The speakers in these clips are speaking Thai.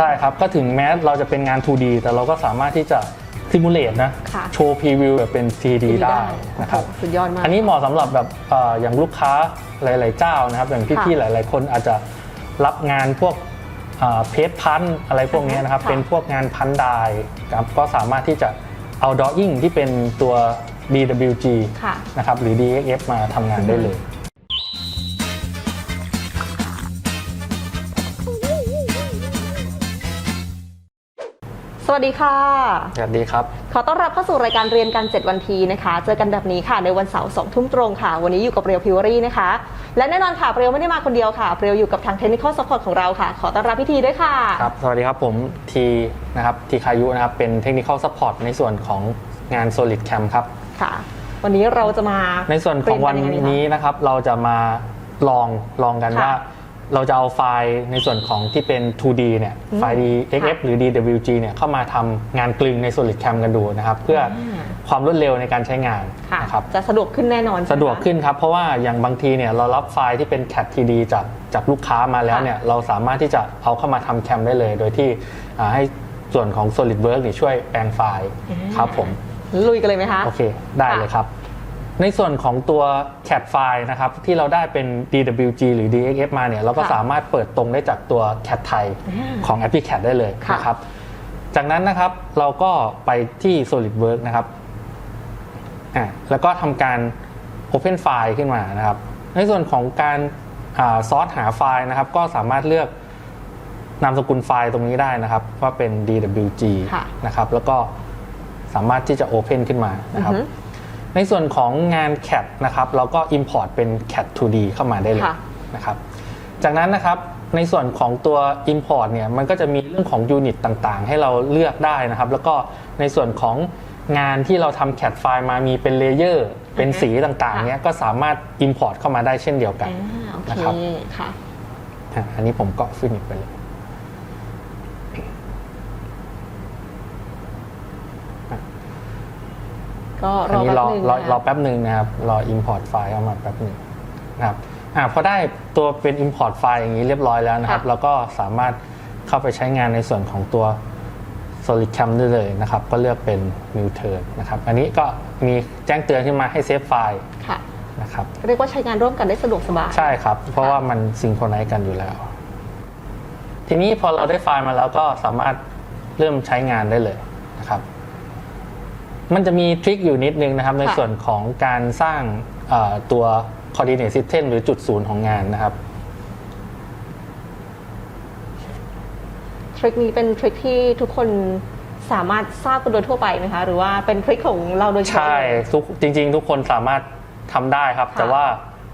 ใช่ครับ ก็ถึงแม้เราจะเป็นงาน 2D แต่เราก็สามารถที่จะซิมูเลตนะ ค่ะโชว์พรีวิวแบบเป็น 3D ได้นะครับ โอ้โหสุดยอดมาก อันนี้เหมาะสำหรับแบบเอ่ออย่างลูกค้าหลาย ๆ เจ้านะครับ อย่างพี่ค่ะๆหลาย ๆ คนอาจจะรับงานพวกเพจพันอะไรพวกนี้นะครับ ค่ะเป็นพวกงานพันไดายครับก็สามารถที่จะเอาดออิ่งที่เป็นตัว DWG ค่ะ นะครับหรือ DXF มาทำงานได้เลย วัสดีค่ะ สวัสดีครับ ขอต้อนรับเข้าสู่รายการเรียนกัน7วันทีนะคะ เจอกันแบบนี้ค่ะในวันเสาร์สองทุ่มตรงค่ะ วันนี้อยู่กับเรียวพิวรี่นะคะ และแน่นอนค่ะเรียวไม่ได้มาคนเดียวค่ะเรียวอยู่กับทางเทคนิคอลซัพพอร์ตของเราค่ะ ขอต้อนรับพี่ทีด้วยค่ะ ครับ สวัสดีครับผมทีนะครับทีคายุนะครับ เป็นเทคนิคอลซัพพอร์ตในส่วนของงาน Solid Cam ครับ ค่ะ วันนี้เราจะมา ในส่วนของวันเรียกัยัไคะนี้นะครับ เราจะมาลองลองกันค่ะว่า เราจะเอาไฟล์ในส่วนของที่เป็น 2D เนี่ยอืมไฟล์ DXF ค่ะหรือ DWG เนี่ยเข้ามาทำงานกลึงใน Solid Cam กันดูนะครับ เพื่ออมความรวดเร็วในการใช้งานค่ะนะครับจะสะดวกขึ้นแน่นอน สะดวกขึ้นครับ เพราะว่าอย่างบางทีเนี่ยเรารับไฟล์ที่เป็น CAT TD จากจากลูกค้ามาแล้วเนี่ยเราสามารถที่จะเอาเข้ามาทำแคมได้เลย โดยที่อ่าให้ส่วนของ SolidWorks เนี่ยช่วยแปลงไฟล์ครับผมลุยกันเลยไหมคะ โอเค ได้ค่ะเลยครับ ในส่วนของตัว CAT ไฟล์นะครับที่เราได้เป็น DWG หรือ DXF มาเนี่ยเราก็ค่ะสามารถเปิดตรงได้จากตัว CAT ไทยอ่าของ a p p l i c a t ได้เลยค่ะนะครับ จากนั้นนะครับเราก็ไปที่ SolidWorks นะครับอ่าแล้วก็ทำการ Open ไฟล์ขึ้นมานะครับ ในส่วนของการซอสหาไฟล์นะครับ ก็สามารถเลือกนามสกุลไฟล์ตรงนี้ได้นะครับ ว่าเป็น DWG ค่ะนะครับ แล้วก็สามารถที่จะ Open ขึ้นมานะครับอือฮึ ในส่วนของงาน CAT นะครับเราก็ Import เป็น CAT 2D เข้ามาได้เลยค่ะ นะครับ จากนั้นนะครับในส่วนของตัว Import เนี่ยมันก็จะมีเรื่องของยูนิตต่างๆ ให้เราเลือกได้นะครับ แล้วก็ในส่วนของงานที่เราทำ CAT ไฟล์มามีเป็นเลเยอร์เป็นสีต่างๆค่ะเนี้ยก็สามารถ Import เข้ามาได้เช่นเดียวกัน อ่าโอเคนะครับ ค่ะ อะอันนี้ผมก็ฟินิชไปเลย ก็อัรนอนี้แป๊รบอนึงรอนะรอคะแป๊บหนึ่งนะครับ รอ Import ไฟล์เข้ามาแป๊บหนึ่งนะครับอ่าพอได้ตัวเป็น Import ไฟล์อย่างนี้เรียบร้อยแล้วนะครับค่ะเราก็สามารถเข้าไปใช้งานในส่วนของตัว Solid Cam ได้เลยนะครับ ก็เลือกเป็น New Turn นะครับ อันนี้ก็มีแจ้งเตือนขึ้นมาให้เซฟไฟล์ค่ะนะครับเรียกว่าใช้งานร่วมกันได้สะดวกสบายใช่ครับ เพราะว่ามันซิงโครไนซ์กันอยู่แล้ว ทีนี้พอเราได้ไฟล์มาแล้วก็สามารถเริ่มใช้งานได้เลยนะครับ มันจะมีทริคอยู่นิดนึงนะครับ ในค่ะส่วนของการสร้างเอ่อตัว coordinate system หรือจุดศูนย์ของงานนะครับทริคนี้เป็นทริคที่ทุกคนสามารถทราบกันโดยทั่วไปไหมคะ หรือว่าเป็นทริคของเราโดยเฉใช่พาะเลยทุกจริง ๆ ทุกคนสามารถทำได้ครับค่ะแต่ว่า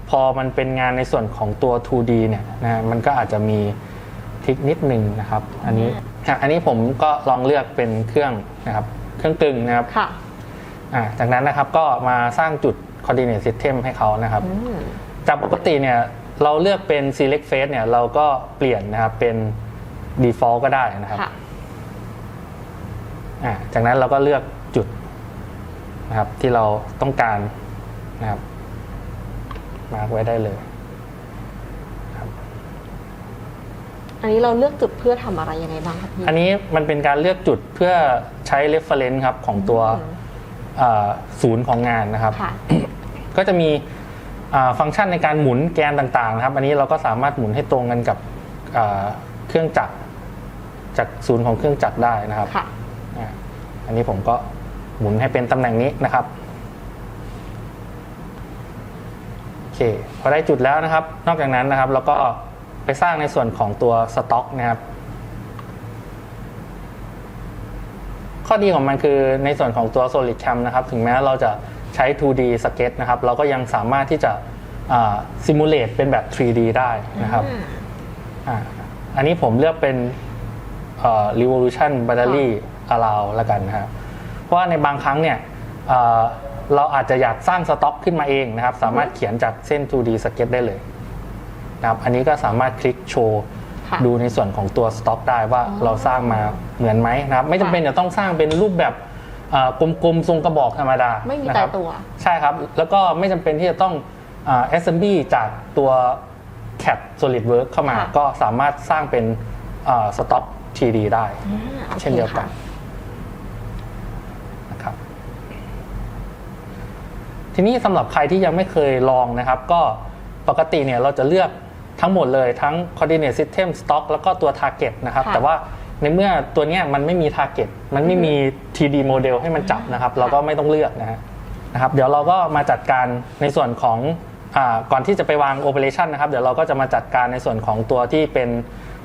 พอมันเป็นงานในส่วนของตัว 2D เนี่ยนะมันก็อาจจะมีทริคนิดนึงนะครับ อันนี้อะอันนี้ผมก็ลองเลือกเป็นเครื่องนะครับ เครื่องกลึงนะครับค่ะ อะจากนั้นนะครับก็มาสร้างจุด coordinate system ให้เขานะครับ อืมจากปกติเนี่ยเราเลือกเป็น select face เนี่ยเราก็เปลี่ยนนะครับเป็น default ก็ได้นะครับ ค่ะอะจากนั้นเราก็เลือกจุดนะครับที่เราต้องการนะครับ มาร์กไว้ได้เลย อันนี้เราเลือกจุดเพื่อทำอะไรยังไงบ้างครับพี่ อันนี้มันเป็นการเลือกจุดเพื่อใช้ reference ครับของตัว อืมเอ่อ ศูนย์ของงานนะครับ ค่ะ ก็จะมีอ่าฟังก์ชันในการหมุนแกนต่างๆนะครับ อันนี้เราก็สามารถหมุนให้ตรงกันกับอ่าเครื่องจักรจากศูนย์ของเครื่องจักรได้นะครับค่ะ อ่าอันนี้ผมก็หมุนให้เป็นตำแหน่งนี้นะครับโอเคพอได้จุดแล้วนะครับ นอกจากนั้นนะครับเราก็ไปสร้างในส่วนของตัวสต็อกนะครับ ข้อดีของมันคือในส่วนของตัว Solid Cam นะครับ ถึงแม้เราจะใช้ 2D sketch นะครับ เราก็ยังสามารถที่จะซิมูเลตเป็นแบบ 3D ได้นะครับอ่าอันนี้ผมเลือกเป็นเอ่อ revolution battery allow แล้วกันนะครับเพราะว่าในบางครั้งเนี่ยเอ่อเราอาจจะอยากสร้างสต็อกขึ้นมาเองนะครับ สามารถเขียนจากเส้น 2D sketch ได้เลยนะครับ อันนี้ก็สามารถคลิกโชว์ค่ะ ดูในส่วนของตัวสต็อกได้ว่าอ๋อเราสร้างมาเหมือนไหมนะครับ ไม่จำเป็นจะต้องสร้างเป็นรูปแบบเอ่อกลมๆทรงกระบอกธรรมดาไม่มีนะคตารัยบตัว ใช่ครับ แล้วก็ไม่จำเป็นที่จะต้องอ่า assembly จากตัว CAD SolidWorks เข้ามาค่ะก็สามารถสร้างเป็นสต็อก 3D ได้อ่าโอคเช่นเดียวกันค่ะนะครับทีนี้สำหรับใครที่ยังไม่เคยลองนะครับ ก็ปกติเนี่ยเราจะเลือก ทั้งหมดเลยทั้ง coordinate system stock แล้วก็ตัว target นะครับ ค่ะแต่ว่าในเมื่อตัวเนี้ยมันไม่มี target มันไม่มี 3D model ให้มันจับนะครับ เราก็ไม่ต้องเลือกนะฮะนะครับ เดี๋ยวเราก็มาจัดการในส่วนของอาก่อนที่จะไปวาง operation นะครับ เดี๋ยวเราก็จะมาจัดการในส่วนของตัวที่เป็น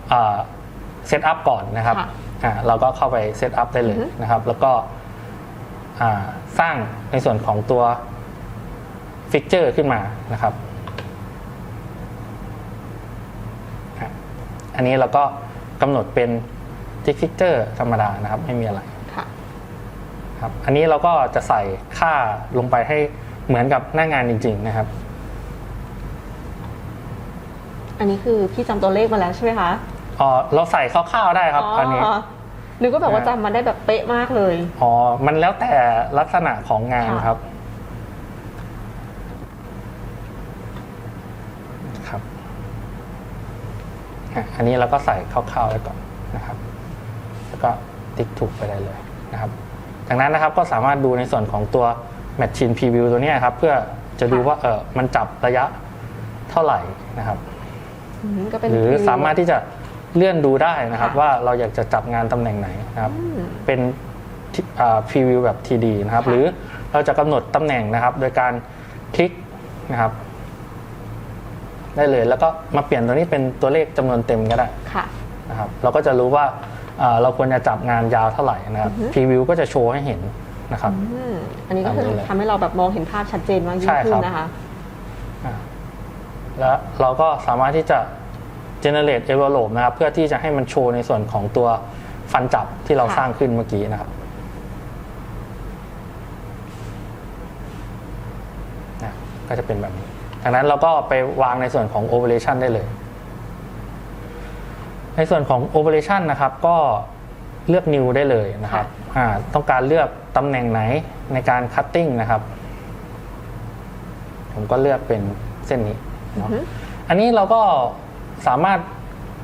เซตอัพก่อนนะครับค่ะ อ่าเราก็เข้าไปเซตอัพได้เลยอือฮึนะครับ แล้วก็อ่าสร้างในส่วนของตัวฟิกเจอร์ขึ้นมานะครับอะ อันนี้เราก็กำหนดเป็นทิกฟิกเจอร์ธรรมดานะครับ ไม่มีอะไรค่ะครับอันนี้เราก็จะใส่ค่าลงไปให้เหมือนกับหน้างานจริง ๆ นะครับ อันนี้คือพี่จำตัวเลขมาแล้วใช่ไหมคะอ๋อเราใส่คร่าวๆได้ครับ อันนี้นึกว่าแบบว่านะจำมาได้แบบเป๊ะมากเลยอ๋อมันแล้วแต่ลักษณะของงานค่ะครับครับ อะอันนี้เราก็ใส่คร่าวๆไว้ก่อนนะครับ แล้วก็ติ๊กถูกไปได้เลยนะครับ จากนั้นนะครับก็สามารถดูในส่วนของตัว Machine Preview ตัวเนี้ยครับ เพื่อจะดูว่าเออมันจับระยะเท่าไหร่นะครับอืมก็เป็นหรือวิวสามารถที่จะเลื่อนดูได้นะครับค่ะว่าเราอยากจะจับงานตำแหน่งไหนนะครับอืมเป็นพรีวิวแบบ TD นะครับค่ะหรือเราจะกำหนดตำแหน่งนะครับ โดยการคลิกนะครับ ได้เลย แล้วก็มาเปลี่ยนตัวนี้เป็นตัวเลขจำนวนเต็มก็ได้ค่ะนะครับเราก็จะรู้ว่าเอ่อเราควรจะจับงานยาวเท่าไหร่นะครับอือฮึพรีวิวก็จะโชว์ให้เห็นนะครับอืมอันนี้ก็คือตามนี้เลยทำให้เราแบบมองเห็นภาพชัดเจนมากยิ่ใช่งขึ้ครันบนะคะอ่าแล้วเราก็สามารถที่จะ generate envelope นะครับ เพื่อที่จะให้มันโชว์ในส่วนของตัวฟันจับที่เราค่ะสร้างขึ้นเมื่อกี้นะครับนะก็จะเป็นแบบนี้ จากนั้นเราก็ไปวางในส่วนของ operation ได้เลย ในส่วนของ operation นะครับก็เลือก new ได้เลยนะครับอ่าต้องการเลือกตำแหน่งไหนในการ cutting นะครับ ผมก็เลือกเป็นเส้นนี้เนาะอือฮึอันนี้เราก็สามารถ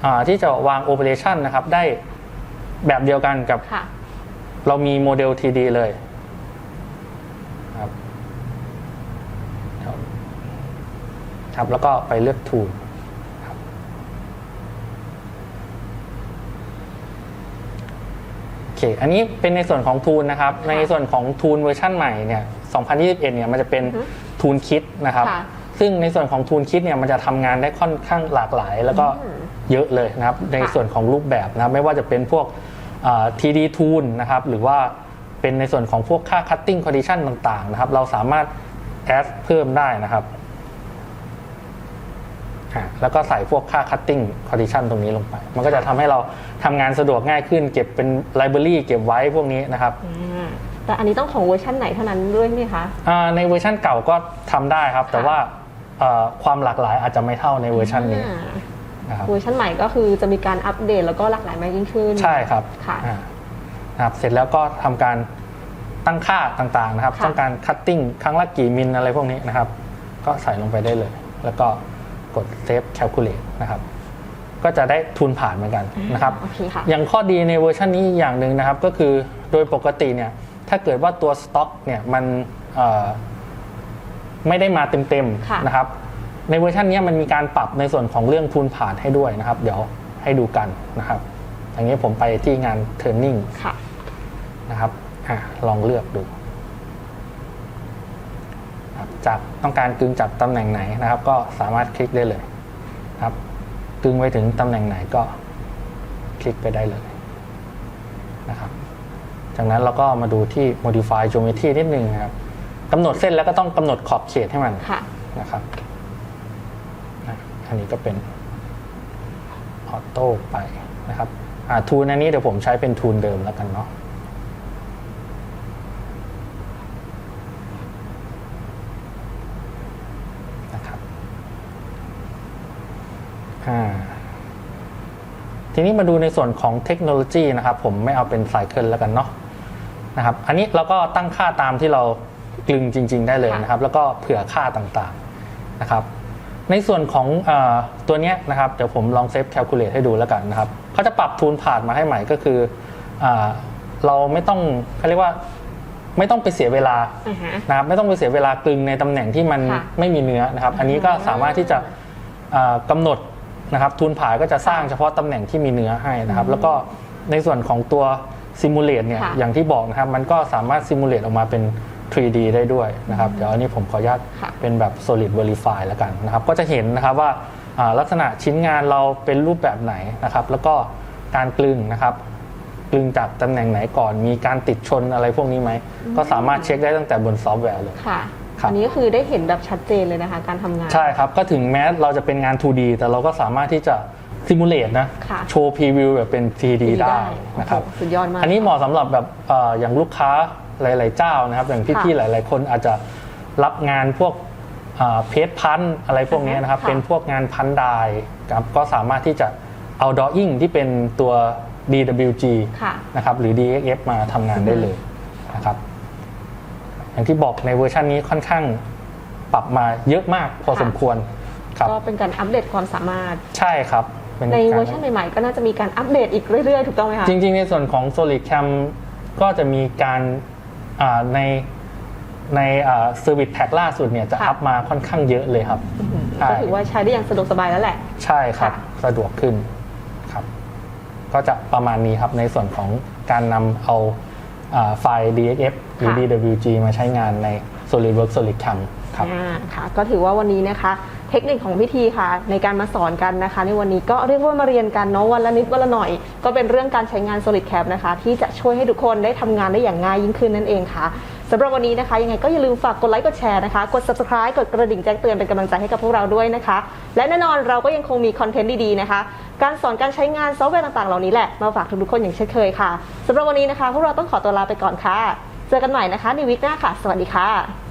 อ่าที่จะวาง operation นะครับ ได้แบบเดียวกันกับค่ะเรามีโมเดล TD เลยครับครับ ครับ แล้วก็ไปเลือก tool ครับโอเค อันนี้เป็นในส่วนของ tool นะครับค่ะในส่วนของ tool เวอร์ชันใหม่เนี่ย 2021 เนี่ยมันจะเป็นอือฮึ tool kit นะครับค่ะซึ่งในส่วนของ tool kit เนี่ยมันจะทำงานได้ค่อนข้างหลากหลาย แล้วก็อืมเยอะเลยนะครับ ในค่ะส่วนของรูปแบบนะครับไม่ว่าจะเป็นพวกอ่า TD tool นะครับ หรือว่าเป็นในส่วนของพวกค่า cutting condition ต่างๆ นะครับ เราสามารถ add เพิ่มได้นะครับอะ แล้วก็ใส่พวกค่า cutting condition ตรงนี้ลงไป มันก็จะทำให้เราทำงานสะดวกง่ายขึ้น เก็บเป็น library เก็บไว้พวกนี้นะครับอ่าแต่อันนี้ต้องของเวอร์ชันไหนเท่านั้นด้วยไหมคะอ่าในเวอร์ชันเก่าก็ทำได้ครับ แต่ค่ะว่าเอ่อความหลากหลายอาจจะไม่เท่าในเวอร์ชันนี้อ่านะครับเวอร์ชันใหม่ก็คือจะมีการอัปเดตแล้วก็หลากหลายมากยิ่งขึ้น ใช่ครับค่ะอ่านะครับเสร็จแล้วก็ทำการตั้งค่าต่างๆนะครับค่ะต้องการคัตติ้งครั้งละกี่มิลอะไรพวกนี้นะครับ ก็ใส่ลงไปได้เลย แล้วก็ กดเซฟแคลคูลเลตนะครับก็จะได้ทุนผ่านเหมือนกันนะครับโอเคค่ะอย่างข้อดีในเวอร์ชันนี้อย่างหนึ่งนะครับ ก็คือโดยปกติเนี่ยถ้าเกิดว่าตัวสต็อกเนี่ยมันเอ่อไม่ได้มาเต็มค่ะๆนะครับ ในเวอร์ชันนี้มันมีการปรับในส่วนของเรื่องทุนผ่านให้ด้วยนะครับ เดี๋ยวให้ดูกันนะครับอย่างนี้ผมไปที่งานเทรนนิ่งค่ะนะครับอะลองเลือกดู ครับจากต้องการกึงจับตำแหน่งไหนนะครับ ก็สามารถคลิกได้เลยครับกึงไปถึงตำแหน่งไหนก็คลิกไปได้เลยนะครับ จากนั้นเราก็มาดูที่ modify geometry นิดนึงนะครับกำหนดเส้นแล้วก็ต้องกำหนดขอบเขตให้มันค่ะนะครับอะอันนี้ก็เป็นออโต้ไปนะครับอ่าทูนอันนี้เดี๋ยวผมใช้เป็นทูนเดิมแล้วกันเนาะนะครับอ่า ทีนี้มาดูในส่วนของเทคโนโลยีนะครับ ผมไม่เอาเป็นไซเคิลแล้วกันเนาะนะครับ อันนี้เราก็ตั้งค่าตามที่เรากลึงจริง ๆ ได้เลยนะครับ แล้วก็เผื่อค่าต่างๆนะครับ ในส่วนของเออตัวเนี้ยนะครับ เดี๋ยวผมลองเซฟแคลคูลเลตให้ดูแล้วกันนะครับเขาจะปรับทูลผ่านมาให้ใหม่ก็คืออาเราไม่ต้องเขาเรียกว่าไม่ต้องไปเสียเวลาอ่าฮะนะครับไม่ต้องไปเสียเวลากลึงในตำแหน่งที่มันค่ะไม่มีเนื้อนะครับ อันนี้ก็สามารถที่จะอ่ากำหนด นะครับทูลผ่าก็จะสร้างเฉพาะตำแหน่งที่มีเนื้อให้นะครับ แล้วก็ในส่วนของตัวซิมูเลตเนี่ยค่ะ อย่างที่บอกนะครับ มันก็สามารถซิมูเลตออกมาเป็น 3D ได้ด้วยนะครับ เดี๋ยวอันนี้ผมขออนุญาตค่ะ เป็นแบบ solid verify แล้วกันนะครับ ก็จะเห็นนะครับว่าอ่าลักษณะชิ้นงานเราเป็นรูปแบบไหนนะครับ แล้วก็การกลึงนะครับ กลึงจากตำแหน่งไหนก่อน มีการติดชนอะไรพวกนี้ไหม ก็สามารถเช็คได้ตั้งแต่บนซอฟต์แวร์เลย ค่ะครับ อันนี้ก็คือได้เห็นแบบชัดเจนเลยนะคะการทำงาน ใช่ครับ ก็ถึงแม้เราจะเป็นงาน 2D แต่เราก็สามารถที่จะซิมูเลตนะ ค่ะ โชว์พรีวิวแบบเป็น 3D ได้นะครับ โอ้โหสุดยอดมาก อันนี้เหมาะสำหรับแบบเอ่ออย่างลูกค้าหลาย ๆ เจ้านะครับ อย่างพี่ค่ะๆหลาย ๆ คนอาจจะรับงานพวกเพจพันอะไรพวกนี้นะครับ ค่ะ เป็นพวกงานพันดายครับก็สามารถที่จะเอาดออิ่งที่เป็นตัว DWG ค่ะ นะครับหรือ DXF มาทำงานได้เลยนะครับ อย่างที่บอกในเวอร์ชันนี้ค่อนข้างปรับมาเยอะมากพอค่ะสมควรครับก็เป็นการอัปเดตความสามารถใช่ครับป็ในการเวอร์ชันใหม่ๆ ก็น่าจะมีการอัปเดตอีกเรื่อยๆ ถูกต้องไหมคะจริงๆ ในส่วนของ Solid Cam ก็จะมีการอ่าในในเซอร์วิสแท็กล่าสุดเนี่ยจะค่ะอัพมาค่อนข้างเยอะเลยครับใช่ก็ถือว่าใช้ได้อย่างสะดวกสบายแล้วแหละ ใช่ครับค่ะสะดวกขึ้นครับ ก็จะประมาณนี้ครับในส่วนของการนำเอาอ่าไฟล์ DXF หรือค่ะ DWG มาใช้งานใน SolidWorks Solid Cam ครับอ่าค่ะก็ถือว่าวันนี้นะคะ เทคนิคของพิธีค่ะ ในการมาสอนกันนะคะ ในวันนี้ก็เรียกว่ามาเรียนกันเนาะวันละนิดวันละหน่อย ก็เป็นเรื่องการใช้งาน Solid Cap นะคะ ที่จะช่วยให้ทุกคนได้ทำงานได้อย่างง่ายยิ่งขึ้นนั่นเองค่ะสำหรับวันนี้นะคะ ยังไงก็อย่าลืมฝากกดไลค์กดแชร์นะคะ กด subscribe กดกระดิ่งแจ้งเตือนเป็นกำลังใจให้กับพวกเราด้วยนะคะ และแน่นอนเราก็ยังคงมีคอนเทนต์ดีๆนะคะ การสอนการใช้งานซอฟต์แวร์ต่างๆ เหล่านี้แหละมาฝากทุกๆคนอย่างเช่นเคยค่ะสำหรับวันนี้นะคะพวกเราต้องขอตัวลาไปก่อนค่ะ เจอกันใหม่นะคะในวิกหน้าค่ะ สวัสดีค่ะ